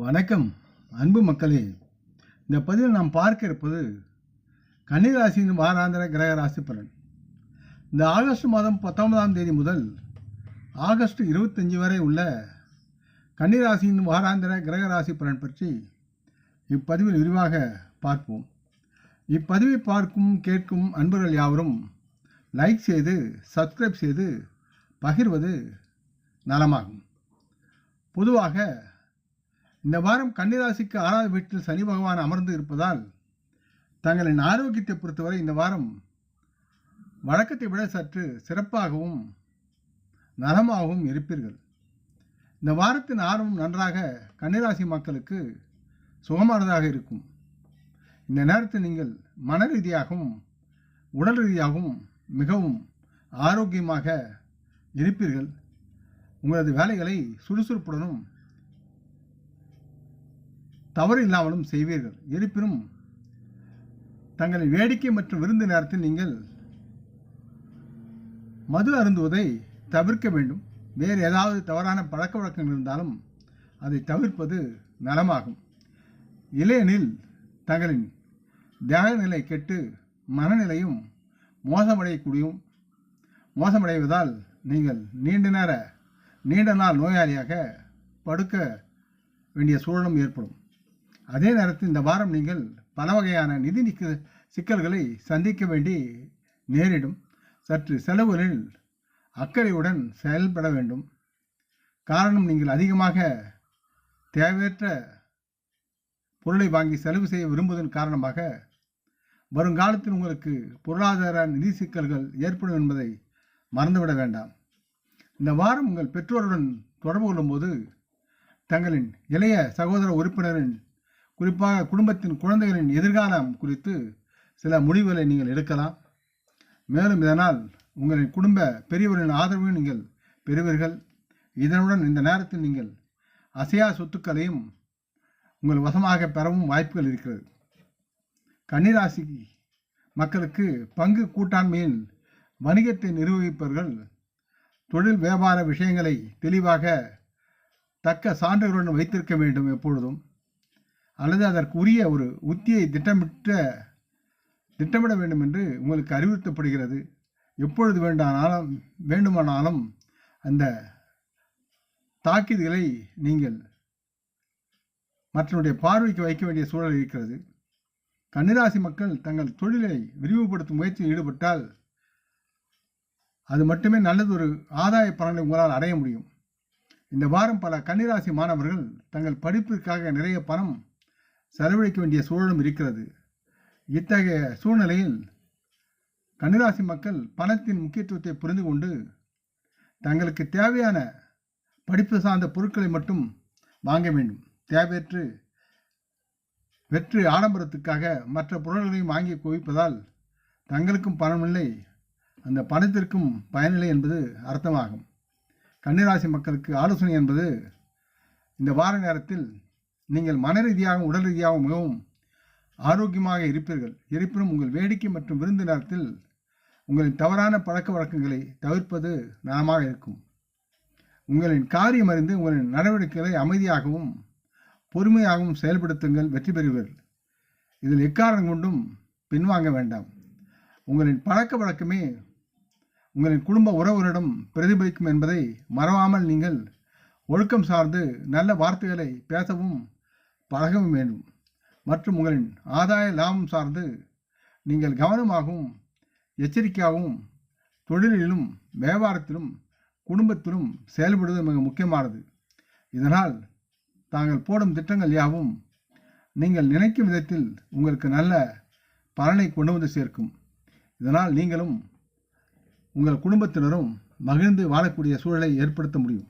வணக்கம் அன்பு மக்களே. இந்த பதிவில் நாம் பார்க்க இருப்பது கன்னிராசியின் வாராந்திர கிரக ராசி பலன். இந்த ஆகஸ்ட் மாதம் பத்தொன்பதாம் தேதி முதல் ஆகஸ்ட் இருபத்தஞ்சி வரை உள்ள கன்னிராசியின் வாராந்திர கிரக ராசி பலன் பற்றி இப்பதிவில் விரிவாக பார்ப்போம். இப்பதிவை பார்க்கும் கேட்கும் அன்பர்கள் யாவரும் லைக் செய்து சப்ஸ்கிரைப் செய்து பகிர்வது நலமாகும். பொதுவாக இந்த வாரம் கன்னிராசிக்கு ஆறாவது வீட்டில் சனி பகவான் அமர்ந்து இருப்பதால் தங்களின் ஆரோக்கியத்தை பொறுத்தவரை இந்த வாரம் வழக்கத்தை விட சற்று சிறப்பாகவும் நலமாகவும் இருப்பீர்கள். இந்த வாரத்தின் ஆர்வம் நன்றாக கன்னிராசி மக்களுக்கு சுகமானதாக இருக்கும். இந்த நேரத்தில் நீங்கள் மன ரீதியாகவும் உடல் ரீதியாகவும் மிகவும் ஆரோக்கியமாக இருப்பீர்கள். உங்களது வேலைகளை சுறுசுறுப்புடனும் தவறு இல்லாமலும் செய்வீர்கள். இருப்பினும் தங்களின் வேடிக்கை மற்றும் விருந்து நேரத்தில் நீங்கள் மது அருந்துவதை தவிர்க்க வேண்டும். வேறு ஏதாவது தவறான பழக்க வழக்கங்கள் இருந்தாலும் அதை தவிர்ப்பது நலமாகும். இல்லையெனில் தங்களின் தேக நிலை கெட்டு மனநிலையும் மோசமடையக்கூடியும் மோசமடைவதால் நீங்கள் நீண்ட நேர நீண்ட நாள் நோயாளியாக படுக்க வேண்டிய சூழலும் ஏற்படும். அதே நேரத்தில் இந்த வாரம் நீங்கள் பல வகையான நிதி நிக்க சிக்கல்களை சந்திக்க வேண்டி நேரிடும். சற்று செலவுகளில் அக்கறையுடன் செயல்பட வேண்டும். காரணம் நீங்கள் அதிகமாக தேவையற்ற பொருளை வாங்கி செலவு செய்ய விரும்புவதன் காரணமாக வருங்காலத்தில் உங்களுக்கு பொருளாதார நிதி சிக்கல்கள் ஏற்படும் என்பதை மறந்துவிட வேண்டாம். இந்த வாரம் உங்கள் பெற்றோருடன் தொடர்பு கொள்ளும்போது தங்களின் இளைய சகோதர உறுப்பினரின் குறிப்பாக குடும்பத்தின் குழந்தைகளின் எதிர்காலம் குறித்து சில முடிவுகளை நீங்கள் எடுக்கலாம். மேலும் இதனால் உங்களின் குடும்ப பெரியவரின் ஆதரவையும் நீங்கள் பெறுவீர்கள். இதனுடன் இந்த நேரத்தில் நீங்கள் அசையா சொத்துக்களையும் உங்கள் வசமாக பெறவும் வாய்ப்புகள் இருக்கிறது. கன்னிராசி மக்களுக்கு பங்கு கூட்டாண்மையில் வணிகத்தை நிர்வகிப்பவர்கள் தொழில் வியாபார விஷயங்களை தெளிவாக தக்க சான்றுகளுடன் வைத்திருக்க வேண்டும் எப்பொழுதும். அல்லது அதற்குரிய ஒரு உத்தியை திட்டமிட்ட திட்டமிட வேண்டும் என்று உங்களுக்கு அறிவுறுத்தப்படுகிறது. எப்பொழுது வேண்டானாலும் வேண்டுமானாலும் அந்த தாக்கீதுகளை நீங்கள் மற்றவருடைய பார்வைக்கு வைக்க வேண்டிய சூழல் இருக்கிறது. கன்னிராசி மக்கள் தங்கள் தொழிலை விரிவுபடுத்தும் முயற்சியில் ஈடுபட்டால் அது மட்டுமே நல்லதொரு ஆதாய பலனை உங்களால் அடைய முடியும். இந்த வாரம் பல கன்னிராசி மாணவர்கள் தங்கள் படிப்பிற்காக நிறைய பணம் செலவழிக்க வேண்டிய சூழலும் இருக்கிறது. இத்தகைய சூழ்நிலையில் கன்னிராசி மக்கள் பணத்தின் முக்கியத்துவத்தை புரிந்து கொண்டு தங்களுக்கு தேவையான படிப்பு சார்ந்த பொருட்களை மட்டும் வாங்க வேண்டும். தேவையற்று வெற்று ஆடம்பரத்துக்காக மற்ற பொருள்களையும் வாங்கி குவிப்பதால் தங்களுக்கும் பணமில்லை. அந்த பணத்திற்கும் பயனில்லை என்பது அர்த்தமாகும். கன்னிராசி மக்களுக்கு ஆலோசனை என்பது இந்த வார நேரத்தில் நீங்கள் மன ரீதியாகவும் உடல் ரீதியாகவும் மிகவும் ஆரோக்கியமாக இருப்பீர்கள். இருப்பினும் உங்கள் வேடிக்கை மற்றும் விருந்து நேரத்தில் உங்களின் தவறான பழக்க வழக்கங்களை தவிர்ப்பது நலமாக இருக்கும். உங்களின் காரியம் அறிந்து உங்களின் நடவடிக்கைகளை அமைதியாகவும் பொறுமையாகவும் செயல்படுத்துங்கள் வெற்றி பெறுவீர்கள். இதில் எக்காரணம் கொண்டும் பின்வாங்க வேண்டாம். உங்களின் பழக்க வழக்கமே உங்களின் குடும்ப உறவுகளிடம் பிரதிபலிக்கும் என்பதை மறவாமல் நீங்கள் ஒழுக்கம் சார்ந்து நல்ல வார்த்தைகளை பேசவும் பழகவும் வேண்டும். மற்றும் உங்களின் ஆதாய லாபம் சார்ந்து நீங்கள் கவனமாகவும் எச்சரிக்கையாகவும் தொழிலிலும் வியாபாரத்திலும் குடும்பத்திலும் செயல்படுவது மிக முக்கியமானது. இதனால் தாங்கள் போடும் திட்டங்கள் யாவும் நீங்கள் நினைக்கும் விதத்தில் உங்களுக்கு நல்ல பலனை கொண்டு வந்து சேர்க்கும். இதனால் நீங்களும் உங்கள் குடும்பத்தினரும் மகிழ்ந்து வாழக்கூடிய சூழலை ஏற்படுத்த முடியும்.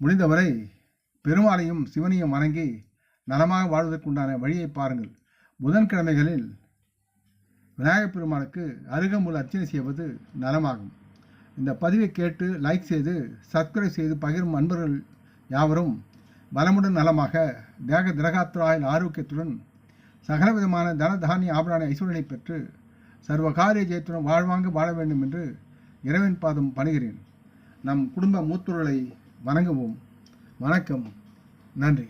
முடிந்தவரை பெருமாளையும் சிவனையும் வணங்கி நலமாக வாழ்வதற்குண்டான வழியை பாருங்கள். புதன்கிழமைகளில் விநாயகப் பெருமாளுக்கு அருகம்புல் அர்ச்சனை செய்வது நலமாகும். இந்த பதிவை கேட்டு லைக் செய்து சப்ஸ்கிரைப் செய்து பகிரும் அன்பர்கள் யாவரும் வளமுடன் நலமாக தேக திரகாத்ராயின் ஆரோக்கியத்துடன் சகலவிதமான தன தானிய ஆபரண பெற்று சர்வ காரிய ஜெயத்துடன் வாழ்வாங்க வாழ வேண்டும் என்று இறைவன் பாதம் பணிகிறேன். நம் குடும்ப மூத்தோர்களை வணங்குவோம். வணக்கம். நன்றி.